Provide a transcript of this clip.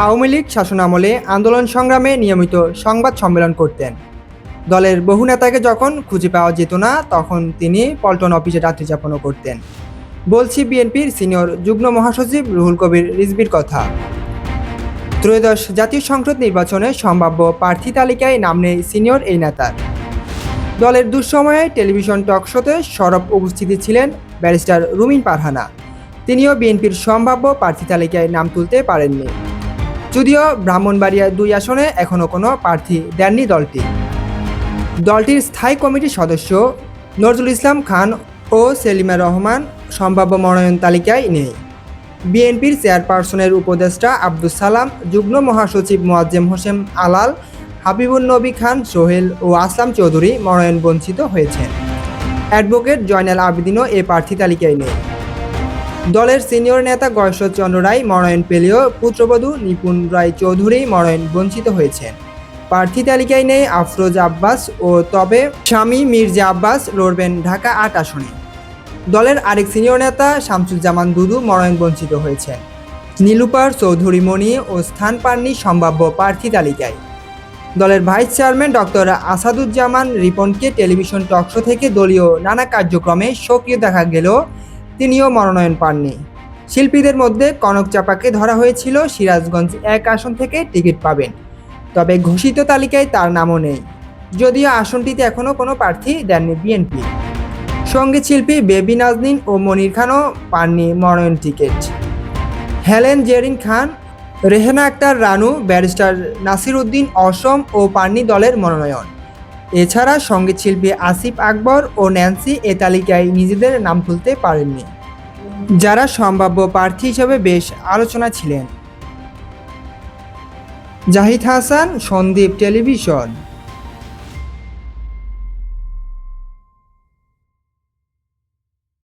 আওয়ামী লীগ শাসনামলে আন্দোলন সংগ্রামে নিয়মিত সংবাদ সম্মেলন করতেন। দলের বহু নেতাকে যখন খুঁজে পাওয়া যেত না, তখন তিনি পল্টন অফিসে রাত্রি যাপনও করতেন। বলছি বিএনপির সিনিয়র যুগ্ম মহাসচিব রুহুল কবির রিজবির কথা। ত্রয়োদশ জাতীয় সংসদ নির্বাচনে সম্ভাব্য প্রার্থী তালিকায় নাম নেই সিনিয়র এই নেতার। দলের দুঃসময়ে টেলিভিশন টক শোতে সরব উপস্থিতি ছিলেন ব্যারিস্টার রুমিন পারহানা। তিনিও বিএনপির সম্ভাব্য প্রার্থী তালিকায় নাম তুলতে পারেননি। যদিও ব্রাহ্মণবাড়িয়া দুই আসনে এখনও কোনো প্রার্থী দেননি দলটি। দলটির স্থায়ী কমিটির সদস্য নজরুল ইসলাম খান ও সেলিমা রহমান সম্ভাব্য মনোনয়ন তালিকায় নেই। বিএনপির চেয়ারপারসনের উপদেষ্টা আব্দুল সালাম, যুগ্ম মহাসচিব মোয়াজ্জেম হোসেন আলাল হাবিবুল নবী খান, সোহেল ও আসলাম চৌধুরী মনোনয়ন বঞ্চিত হয়েছেন। অ্যাডভোকেট জয়নাল আবেদিনও এ প্রার্থী তালিকায় নেই। দলের সিনিয়র নেতা গয়েশ্বরচন্দ্র রায়, মনোনয়ন পেলেও পুত্রবধূ নিপুণ রায় চৌধুরী মনোনয়ন বঞ্চিত হয়েছেন। প্রার্থী তালিকায় নেই আফরোজ আব্বাস ও তবে স্বামী মির্জা আব্বাস লড়বেন ঢাকা আট আসনে। দলের আরেক সিনিয়র নেতা শামসুজ্জামান দুদু মনোনয়ন বঞ্চিত হয়েছেন। নীলুপার চৌধুরী মণি ও স্থান পাননি সম্ভাব্য প্রার্থী তালিকায়। দলের ভাইস চেয়ারম্যান ডক্টর আসাদুজ্জামান রিপনকে টেলিভিশন টকশো থেকে দলীয় নানা কার্যক্রমে সক্রিয় দেখা গেলেও তিনিও মনোনয়ন পাননি। শিল্পীদের মধ্যে কনক চাপাকে ধরা হয়েছিল, সিরাজগঞ্জ এক আসন থেকে টিকিট পাবেন। তবে ঘোষিত তালিকায় তার নামও নেই। যদিও আসনটিতে এখনও কোনো প্রার্থী দেননি বিএনপি। সংগীত শিল্পী বেবি নাজনীন ও মনির খানও পাননি মনোনয়ন ticket. Helen Jerin Khan, Rehena Akter, Ranu, barrister Nasir Uddin অসম ও পান্নি দলের মনোনয়ন। এছাড়া সংগীত শিল্পী আসিফ আকবর ও ন্যান্সি এ তালিকায় নিজেদের নাম তুলতে পারেননি। যারা সম্ভাব্য প্রার্থী হিসেবে বেশ আলোচনা ছিলেন। জাহিদ হাসান, সন্দীপ টেলিভিশন।